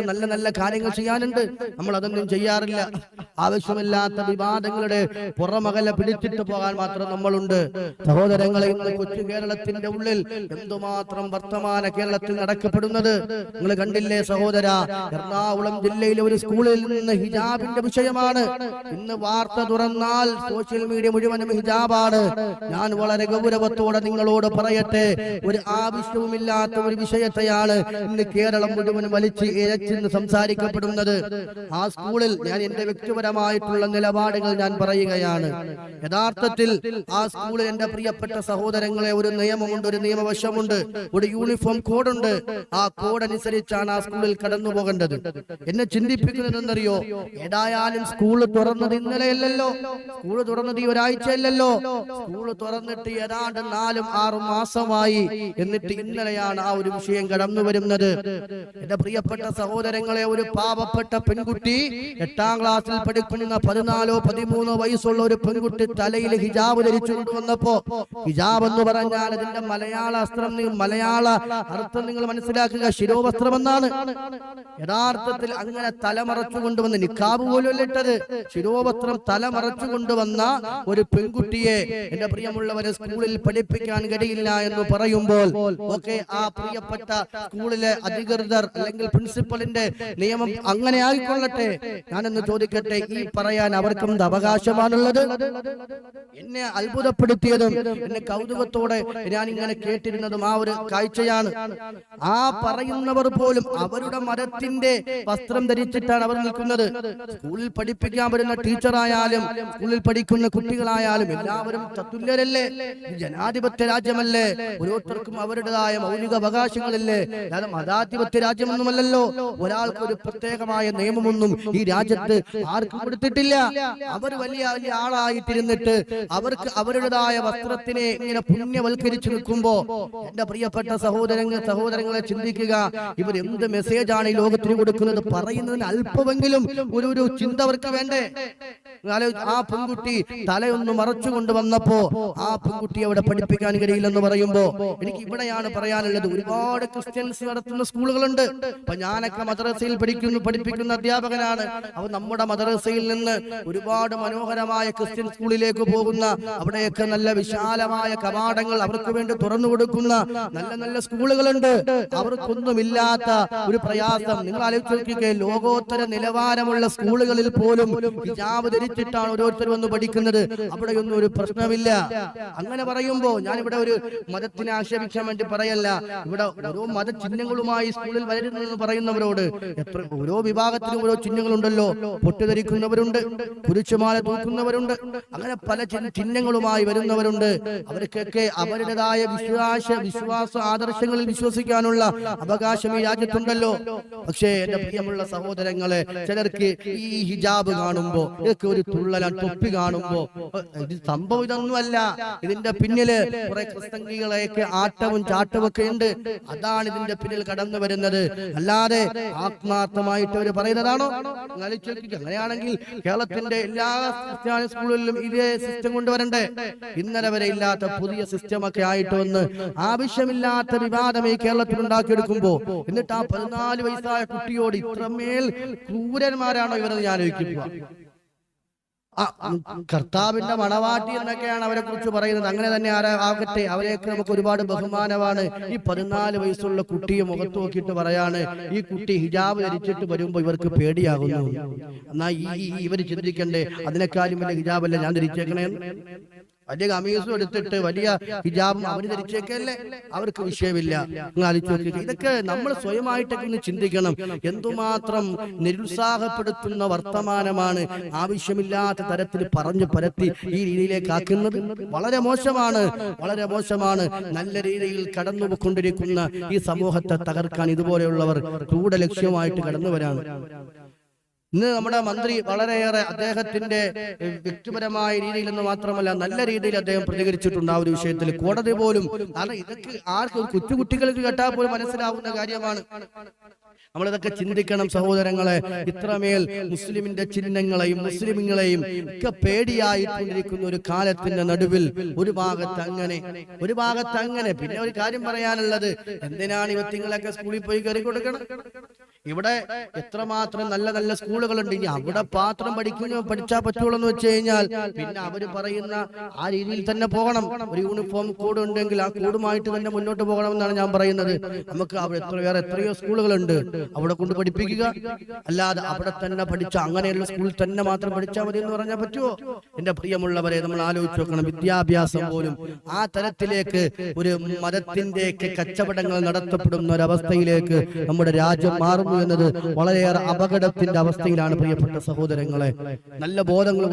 നല്ല നല്ല കാര്യങ്ങൾ ചെയ്യാനുണ്ട്. നമ്മൾ അതൊന്നും ചെയ്യാറില്ല. ആവശ്യമില്ലാത്ത വിവാദങ്ങളുടെ പുറമകല പിടിച്ചിട്ട് പോകാൻ മാത്രം നമ്മളുണ്ട്. സഹോദരങ്ങളെ ഇന്ന് കൊച്ചു കേരളത്തിന്റെ ഉള്ളിൽ എന്തുമാത്രം വർത്തമാന കേരളത്തിൽ നടക്കപ്പെടുന്നത്? നിങ്ങൾ കണ്ടില്ലേ സഹോദര എറണാകുളം ജില്ലയിലെ ഒരു സ്കൂളിൽ നിന്ന് ഹിജാബിന്റെ വിഷയമാണ്. ഇന്ന് വാർത്ത തുറന്നാൽ സോഷ്യൽ മീഡിയ മുഴുവനും ഹിജാബാണ്. ഞാൻ വളരെ ഗൗരവത്തോടെ നിങ്ങളോട് പറയട്ടെ. ഒരു ആവശ്യവുമില്ലാത്ത ഒരു വിഷയത്തെയാണ് ഇന്ന് കേരളം മുഴുവൻ വലിച്ച് ഇഴച്ചിന്ന് സംസാരിക്കപ്പെടുന്നത്. ആ സ്കൂളിൽ ഞാൻ എന്റെ വ്യക്തിപരമായിട്ടുള്ള നിലപാടുകൾ ഞാൻ പറയുകയാണ്. യഥാർത്ഥത്തിൽ ആ സ്കൂളിൽ എന്റെ പ്രിയപ്പെട്ട സഹോദരങ്ങളെ ഒരു നിയമമുണ്ട് ഒരു നിയമവശമുണ്ട് ഒരു യൂണിഫോം കോഡുണ്ട്. ആ കോഡ് അനുസരിച്ചാണ് ആ സ്കൂളിൽ കടന്നു പോകേണ്ടത്. എന്നെ ചിന്തിപ്പിക്കുന്നത് എന്നറിയോ ഏതായാലും സ്കൂൾ തുറന്നത് ഇന്നലെയല്ലല്ലോ. സ്കൂൾ തുറന്നത് ഈ ഒരാഴ്ചയല്ലല്ലോ. സ്കൂൾ തുറന്നിട്ട് ഏതാണ്ട് നാലും ആറും മാസമായി. എന്നിട്ട് ഇന്നലെയാണ് ആ ഒരു വിഷയം കടന്നു വരുന്നത് എന്റെ പ്രിയപ്പെട്ട സഹോദരങ്ങളെ ഒരു പാവപ്പെട്ട പെൺകുട്ടി എട്ടാം ക്ലാസ്സിൽ പഠിക്കുന്ന പതിനാലോ പതിമൂന്നോ വയസ്സുള്ള ഒരു പെൺകുട്ടി തലയിൽ ഹിജാബ് ധരിച്ചു കൊണ്ടുവന്നപ്പോ ഹിജാബ് എന്ന് പറഞ്ഞാൽ അതിന്റെ മലയാള അസ്ത്രം മലയാള അർത്ഥം നിങ്ങൾ മനസ്സിലാക്കുക ശിരോവസ്ത്രം എന്നാണ്. യഥാർത്ഥത്തിൽ അങ്ങനെ തലമറച്ചു കൊണ്ടുവന്ന് നിക്കാബ് പോലും ഇട്ടത്. ശിരോവസ്ത്രം തലമറച്ചു കൊണ്ടുവന്ന ഒരു പെൺകുട്ടിയെ എന്റെ പ്രിയമുള്ളവരെ സ്കൂളിൽ പഠിപ്പിക്കാൻ കഴിയില്ല എന്ന് പറയുമ്പോൾ ഒക്കെ ആ പ്രിയപ്പെട്ട സ്കൂളിലെ അധികൃതർ അല്ലെങ്കിൽ പ്രിൻസിപ്പലിന്റെ നിയമം അങ്ങനെ ആയിക്കൊള്ളട്ടെ ഞാനെന്ന് ചോദിക്കട്ടെ ഈ പറയാൻ അവർക്കും അവകാശമാണുള്ളത്? എന്നെ അത്ഭുതപ്പെടുത്തിയതും എന്നെ കൗതുകത്തോടെ ഞാൻ ഇങ്ങനെ കേട്ടിരുന്നതും ആ ഒരു കാഴ്ചയാണ്. ആ പറയുന്നവർ പോലും അവരുടെ മതത്തിന്റെ വസ്ത്രം ധരിച്ചിട്ടാണ് അവർ നിൽക്കുന്നത്. സ്കൂളിൽ പഠിപ്പിക്കാൻ വരുന്ന ടീച്ചറായാലും സ്കൂളിൽ പഠിക്കുന്ന കുട്ടികളായാലും എല്ലാവരും തത്തുല്യരല്ലേ ജനാധിപത്യ രാജ്യമല്ലേ? ഓരോരുത്തർക്കും അവരുടേതായ മൗലിക അവകാശങ്ങളില്ലേ അല്ലാതെ മതാധിപത്യ രാജ്യമൊന്നുമല്ലല്ലോ. ഒരാൾക്ക് ഒരു പ്രത്യേകമായ നിയമമൊന്നും ഈ രാജ്യത്ത് ആർക്കും കൊടുത്തിട്ടില്ല. അവർ വലിയ വലിയ ആളായിട്ടിരുന്നിട്ട് അവർക്ക് അവരുടേതായ വസ്ത്രത്തിനെ ഇങ്ങനെ പുണ്യവൽക്കരിച്ചു നിൽക്കുമ്പോ എന്റെ പ്രിയപ്പെട്ട സഹോദരങ്ങൾ സഹോദരങ്ങളെ ചിന്തിക്കുക ഇവർ എന്ത് മെസ്സേജാണ് ഈ ലോകത്തിന് കൊടുക്കുന്നത്? പറയുന്നതിന് അല്പമെങ്കിലും ഒരു ഒരു ചിന്ത അവർക്ക് വേണ്ടേ? ആ പെൺകുട്ടി തലയൊന്ന് മറച്ചുകൊണ്ട് കൊണ്ടുവന്നപ്പോ ആ പെൺകുട്ടി അവിടെ പഠിപ്പിക്കാൻ കഴിയില്ലെന്ന് പറയുമ്പോ എനിക്ക് ഇവിടെയാണ് പറയാനുള്ളത്. ഒരുപാട് ക്രിസ്ത്യൻസ് നടത്തുന്ന സ്കൂളുകളുണ്ട്. അപ്പൊ ഞാനൊക്കെ മദ്രസയിൽ പഠിക്കുന്നു പഠിപ്പിക്കുന്ന അധ്യാപകനാണ്. അവ നമ്മുടെ മദ്രസയിൽ നിന്ന് ഒരുപാട് മനോഹരമായ ക്രിസ്ത്യൻ സ്കൂളിലേക്ക് പോകുന്ന അവിടെയൊക്കെ നല്ല വിശാലമായ കവാടങ്ങൾ അവർക്ക് വേണ്ടി തുറന്നു കൊടുക്കുന്ന നല്ല നല്ല സ്കൂളുകളുണ്ട്. അവർക്കൊന്നുമില്ലാത്ത ഒരു പ്രയാസം നിങ്ങൾ ആലോചിച്ചു ലോകോത്തര നിലവാരമുള്ള സ്കൂളുകളിൽ പോലും ഹിജാബ് ധരിച്ചിട്ടാണ് ഓരോരുത്തർ വന്ന് പഠിക്കുന്നത്. അവിടെയൊന്നും ഒരു പ്രശ്നമില്ല. അങ്ങനെ പറയുമ്പോ ഞാൻ ഇവിടെ ഒരു മതത്തിനെ ആക്ഷേപിക്കാൻ വേണ്ടി പറയല്ല. ഇവിടെ ഓരോ മത ചിഹ്നങ്ങളുമായി സ്കൂളിൽ വരരുതെന്ന് പറയുന്നവരോട് ഓരോ വിഭാഗത്തിലും ഓരോ ചിഹ്നങ്ങളുണ്ടല്ലോ. പൊട്ടുധരിക്കുന്നവരുണ്ട് കുരിച്ചുമാല തൂക്കുന്നവരുണ്ട് അങ്ങനെ പല ചിഹ്നങ്ങളുമായി വരുന്നവരുണ്ട്. അവർക്കൊക്കെ അവരുടേതായ വിശ്വാസ വിശ്വാസ ആദർശങ്ങളിൽ വിശ്വസിക്കാനുള്ള അവകാശം ഈ രാജ്യത്തുണ്ടല്ലോ. പക്ഷേ എന്റെ പ്രിയമുള്ള സഹോദരങ്ങളെ ചിലർക്ക് ഈ ഹിജാബ് കാണുമ്പോ ഇതൊക്കെ ഒരു തുള്ളല തൊപ്പി കാണുമ്പോ ഇത് സംഭവം ഇതൊന്നുമല്ല. ഇതിന്റെ പിന്നിൽ കുറെ ക്രിസ്തങ്കികളെയൊക്കെ ആട്ടവും ചാട്ടവും ഒക്കെ ഉണ്ട്. അതാണ് ഇതിന്റെ പിന്നിൽ കടന്നു വരുന്നത്. അല്ലാതെ ആത്മാർത്ഥമായിട്ട് അവർ പറയുന്നതാണോ? അങ്ങനെയാണെങ്കിൽ കേരളത്തിന്റെ എല്ലാ ക്രിസ്ത്യാനി സ്കൂളുകളിലും ഇതേ സിസ്റ്റം കൊണ്ടുവരണ്ടേ? ഇന്നലെ വരെ ഇല്ലാത്ത പുതിയ സിസ്റ്റം ഒക്കെ ആയിട്ട് വന്ന് ആവശ്യമില്ലാത്ത വിവാദം ഈ കേരളത്തിൽ ഉണ്ടാക്കിയെടുക്കുമ്പോ എന്നിട്ട് ആ പതിനാല് വയസ്സായ കുട്ടിയോട് ഇത്രമേൽ ക്രൂരന്മാരാണോ ഇവരെന്ന് ഞാൻ ആലോചിക്കുക കർത്താവിന്റെ മണവാട്ടി എന്നൊക്കെയാണ് അവരെ കുറിച്ച് പറയുന്നത്. അങ്ങനെ തന്നെ ആരാ ആകട്ടെ അവരെയൊക്കെ നമുക്ക് ഒരുപാട് ബഹുമാനമാണ്. ഈ പതിനാല് വയസ്സുള്ള കുട്ടിയെ മുഖത്ത് നോക്കിയിട്ട് പറയാണ് ഈ കുട്ടി ഹിജാബ് ധരിച്ചിട്ട് വരുമ്പോ ഇവർക്ക് പേടിയാകുന്നു. എന്നാ ഈ ഇവർ ചിന്തിക്കണ്ടേ അതിനേക്കാളും വലിയ ഹിജാബല്ല ഞാൻ ധരിച്ചേക്കണേ വലിയ കമീസും എടുത്തിട്ട് വലിയ ഹിജാബും അവന് ധരിച്ചേക്കല്ലേ? അവർക്ക് വിഷയമില്ല. നിങ്ങൾ ആലോചിച്ച് ഇതൊക്കെ നമ്മൾ സ്വയമായിട്ടൊക്കെ ഒന്ന് ചിന്തിക്കണം. എന്തുമാത്രം നിരുത്സാഹപ്പെടുത്തുന്ന വർത്തമാനമാണ് ആവശ്യമില്ലാത്ത തരത്തിൽ പറഞ്ഞു പരത്തി ഈ രീതിയിലേക്ക് ആക്കുന്നത് വളരെ മോശമാണ്. വളരെ മോശമാണ്. നല്ല രീതിയിൽ കടന്നു കൊണ്ടിരിക്കുന്ന ഈ സമൂഹത്തെ തകർക്കാൻ ഇതുപോലെയുള്ളവർ ക്രൂഢ ലക്ഷ്യമായിട്ട് കടന്നു വരാണ് ഇന്ന് നമ്മുടെ മന്ത്രി വളരെയേറെ അദ്ദേഹത്തിന്റെ വ്യക്തിപരമായ രീതിയിൽ എന്ന് മാത്രമല്ല നല്ല രീതിയിൽ അദ്ദേഹം പ്രതികരിച്ചിട്ടുണ്ട് ആ ഒരു വിഷയത്തിൽ. കോടതി പോലും കാരണം ഇതൊക്കെ ആർക്കും കൊച്ചുകുട്ടികൾക്ക് കേട്ടാൽ പോലും മനസ്സിലാവുന്ന കാര്യമാണ്. നമ്മളിതൊക്കെ ചിന്തിക്കണം സഹോദരങ്ങളെ ഇത്രമേൽ മുസ്ലിമിന്റെ ചിഹ്നങ്ങളെയും മുസ്ലിമുകളെയും ഒക്കെ പേടിയായിക്കൊണ്ടിരിക്കുന്ന ഒരു കാലത്തിന്റെ നടുവിൽ ഒരു ഭാഗത്ത് അങ്ങനെ ഒരു ഭാഗത്ത് അങ്ങനെ പിന്നെ ഒരു കാര്യം പറയാനുള്ളത് എന്തിനാണ് ഇവത്തിങ്ങളൊക്കെ സ്കൂളിൽ പോയി കയറി കൊടുക്കണം? ഇവിടെ എത്രമാത്രം നല്ല നല്ല സ്കൂളുകളുണ്ട്. ഇനി അവിടെ പാത്രം പഠിക്കുന്ന പഠിച്ചാൽ പറ്റുള്ളൂ എന്ന് വെച്ച് കഴിഞ്ഞാൽ പിന്നെ അവർ പറയുന്ന ആ രീതിയിൽ തന്നെ പോകണം. ഒരു യൂണിഫോം കോഡ് ഉണ്ടെങ്കിൽ ആ കോഡുമായിട്ട് തന്നെ മുന്നോട്ട് പോകണം എന്നാണ് ഞാൻ പറയുന്നത്. നമുക്ക് അവിടെ എത്ര വേറെ എത്രയോ സ്കൂളുകളുണ്ട്. അവിടെ കൊണ്ട് പഠിപ്പിക്കുക. അല്ലാതെ അവിടെ തന്നെ പഠിച്ച അങ്ങനെയുള്ള സ്കൂളിൽ തന്നെ മാത്രം പഠിച്ചാൽ മതി എന്ന് പറഞ്ഞാൽ പറ്റുമോ എന്റെ പ്രിയമുള്ളവരെ നമ്മൾ ആലോചിച്ച് നോക്കണം. വിദ്യാഭ്യാസം പോലും ആ തരത്തിലേക്ക് ഒരു മതത്തിന്റെ കച്ചവടങ്ങൾ നടത്തപ്പെടുന്ന ഒരവസ്ഥയിലേക്ക് നമ്മുടെ രാജ്യം മാറുന്നു എന്നത് വളരെയേറെ അപകടത്തിന്റെ അവസ്ഥയിലാണ് പ്രിയപ്പെട്ട സഹോദരങ്ങളെ. നല്ല ബോധങ്ങൾ